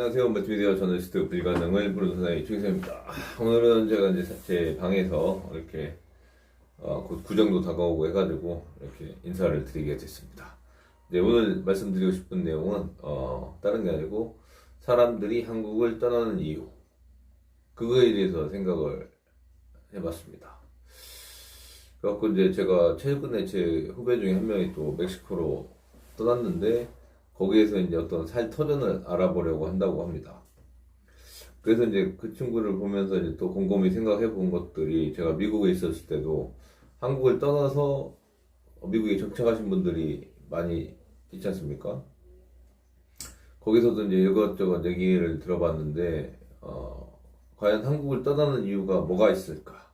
안녕하세요. 멀티미디어 저널리스트 불가능을 부르는 사나이 최기성입니다. 오늘은 제가 이제 제 방에서 이렇게 어, 곧 구정도 다가오고 해가지고 이렇게 인사를 드리게 됐습니다. 이제 오늘 말씀드리고 싶은 내용은 어, 다른 게 아니고 사람들이 한국을 떠나는 이유 그거에 대해서 생각을 해봤습니다. 그래갖고 이제 제가 최근에 제 후배 중에 한 명이 또 멕시코로 떠났는데 거기에서 이제 어떤 살 터전을 알아보려고 한다고 합니다. 그래서 이제 그 친구를 보면서 이제 또 곰곰이 생각해 본 것들이 제가 미국에 있었을 때도 한국을 떠나서 미국에 정착하신 분들이 많이 있지 않습니까? 거기서도 이제 이것저것 얘기를 들어봤는데, 어, 과연 한국을 떠나는 이유가 뭐가 있을까?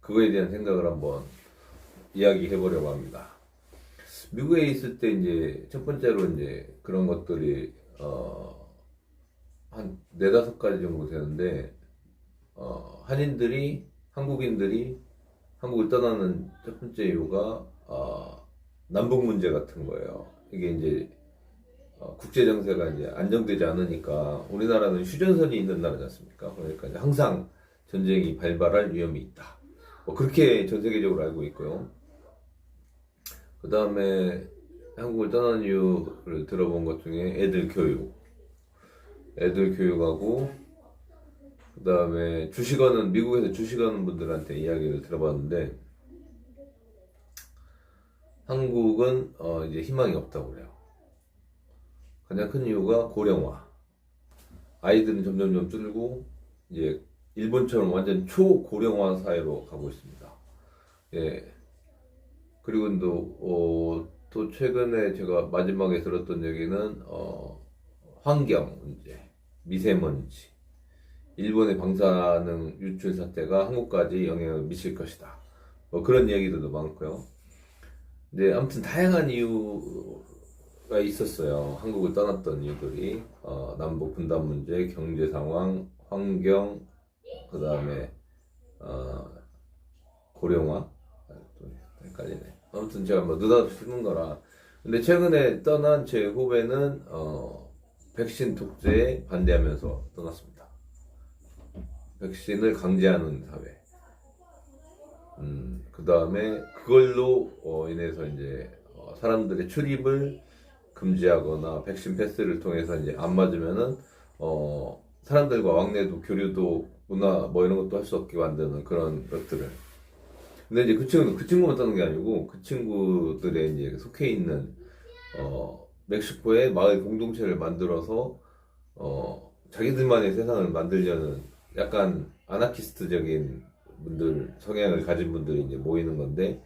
그거에 대한 생각을 한번 이야기해 보려고 합니다. 미국에 있을 때 이제 첫 번째로 이제 그런 것들이 어 한 네다섯 가지 정도 되는데 어 한인들이 한국인들이 한국을 떠나는 첫 번째 이유가 어 남북 문제 같은 거예요. 이게 이제 어, 국제 정세가 이제 안정되지 않으니까 우리나라는 휴전선이 있는 나라지 않습니까? 그러니까 항상 전쟁이 발발할 위험이 있다. 뭐 그렇게 전 세계적으로 알고 있고요. 그 다음에 한국을 떠난 이유를 들어본 것 중에 애들 교육. 애들 교육하고, 그 다음에 주식하는, 미국에서 주식하는 분들한테 이야기를 들어봤는데, 한국은, 어, 이제 희망이 없다고 그래요. 가장 큰 이유가 고령화. 아이들은 점점점 줄고, 이제 일본처럼 완전 초고령화 사회로 가고 있습니다. 예. 그리고 또, 어, 또 최근에 제가 마지막에 들었던 얘기는, 어, 환경 문제, 미세먼지, 일본의 방사능 유출 사태가 한국까지 영향을 미칠 것이다. 뭐 그런 얘기들도 많고요. 근데 아무튼 다양한 이유가 있었어요. 한국을 떠났던 이유들이, 어, 남북 분단 문제, 경제 상황, 환경, 그 다음에, 어, 고령화, 아, 또 헷갈리네. 아무튼 제가 뭐 느닷없이 쓰는 거라. 근데 최근에 떠난 제 후배는 어 백신 독재에 반대하면서 떠났습니다. 백신을 강제하는 사회. 음, 그 다음에 그걸로 어, 인해서 이제 어, 사람들의 출입을 금지하거나 백신 패스를 통해서 이제 안 맞으면은 어, 사람들과 왕래도 교류도 문화 뭐 이런 것도 할 수 없게 만드는 그런 것들을 근데 이제 그 친구는 그 친구만 떠는 게 아니고 그 친구들의 이제 속해 있는 어 멕시코의 마을 공동체를 만들어서 어 자기들만의 세상을 만들려는 약간 아나키스트적인 분들 성향을 가진 분들이 이제 모이는 건데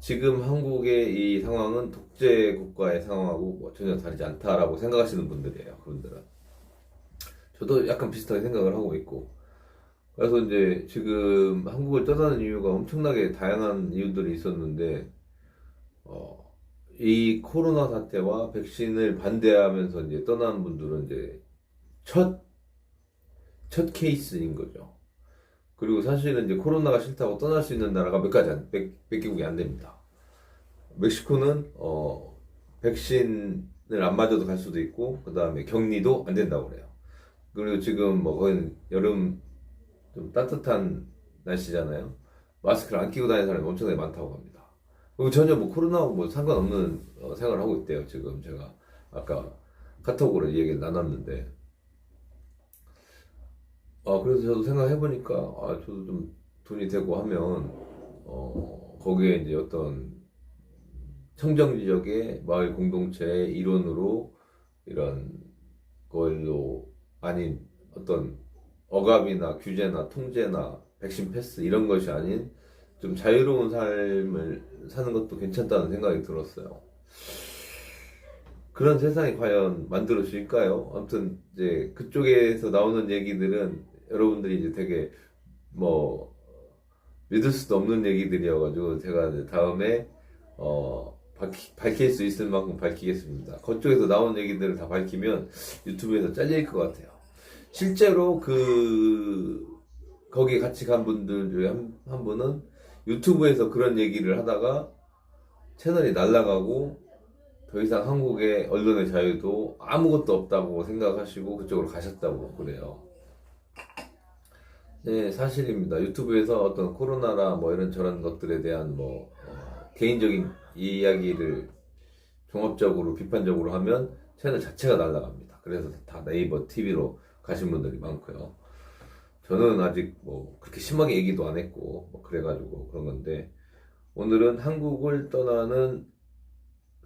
지금 한국의 이 상황은 독재 국가의 상황하고 뭐 전혀 다르지 않다라고 생각하시는 분들이에요. 그분들은 저도 약간 비슷하게 생각을 하고 있고 그래서 이제 지금 한국을 떠나는 이유가 엄청나게 다양한 이유들이 있었는데, 어, 이 코로나 사태와 백신을 반대하면서 이제 떠나는 분들은 이제 첫, 첫 케이스인 거죠. 그리고 사실은 이제 코로나가 싫다고 떠날 수 있는 나라가 몇 가지 안, 몇, 몇 개국이 안 됩니다. 멕시코는, 어, 백신을 안 맞아도 갈 수도 있고, 그 다음에 격리도 안 된다고 그래요. 그리고 지금 뭐 거의 여름 좀 따뜻한 날씨잖아요. 마스크를 안 끼고 다니는 사람이 엄청나게 많다고 합니다. 그리고 전혀 뭐 코로나하고 뭐 상관없는 어, 생활을 하고 있대요. 지금 제가 아까 카톡으로 얘기를 나눴는데. 아, 그래서 저도 생각해보니까, 아, 저도 좀 돈이 되고 하면, 어, 거기에 이제 어떤 청정 지역의 마을 공동체의 일원으로 이런 걸로 아닌 어떤 억압이나 규제나 통제나 백신 패스 이런 것이 아닌 좀 자유로운 삶을 사는 것도 괜찮다는 생각이 들었어요. 그런 세상이 과연 만들어질까요? 아무튼 이제 그쪽에서 나오는 얘기들은 여러분들이 이제 되게 뭐 믿을 수도 없는 얘기들이어가지고 제가 이제 다음에 어 밝히, 밝힐 수 있을 만큼 밝히겠습니다. 그쪽에서 나온 얘기들을 다 밝히면 유튜브에서 잘릴 것 같아요. 실제로 그 거기 같이 간 분들 중에 한, 한 분은 유튜브에서 그런 얘기를 하다가 채널이 날라가고 더 이상 한국의 언론의 자유도 아무것도 없다고 생각하시고 그쪽으로 가셨다고 그래요. 네, 사실입니다. 유튜브에서 어떤 코로나나 뭐 이런 저런 것들에 대한 뭐 어, 개인적인 이야기를 종합적으로 비판적으로 하면 채널 자체가 날아갑니다. 그래서 다 네이버 TV로 가신 분들이 많고요. 저는 아직 뭐 그렇게 심하게 얘기도 안 했고 뭐 그래가지고 그런 건데 오늘은 한국을 떠나는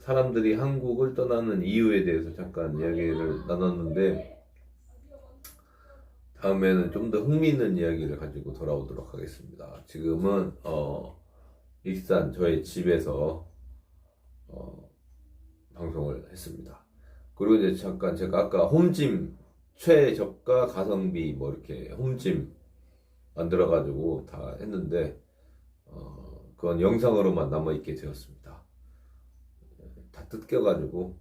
사람들이 한국을 떠나는 이유에 대해서 잠깐 이야기를 나눴는데 다음에는 좀 더 흥미있는 이야기를 가지고 돌아오도록 하겠습니다. 지금은 어 일산 저의 집에서 어 방송을 했습니다. 그리고 이제 잠깐 제가 아까 홈짐 최저가 가성비 뭐 이렇게 홈짐 만들어 가지고 다 했는데 어 그건 영상으로만 남아 있게 되었습니다. 다 뜯겨 가지고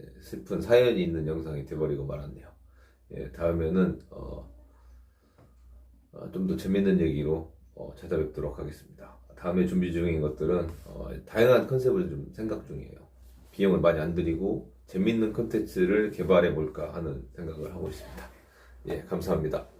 예, 슬픈 사연이 있는 영상이 돼버리고 말았네요. 예, 다음에는 어, 좀 더 재밌는 얘기로 어, 찾아뵙도록 하겠습니다. 다음에 준비 중인 것들은 어, 다양한 컨셉을 좀 생각 중이에요. 비용을 많이 안 들이고 재밌는 컨텐츠를 개발해 볼까 하는 생각을 하고 있습니다. 예, 감사합니다.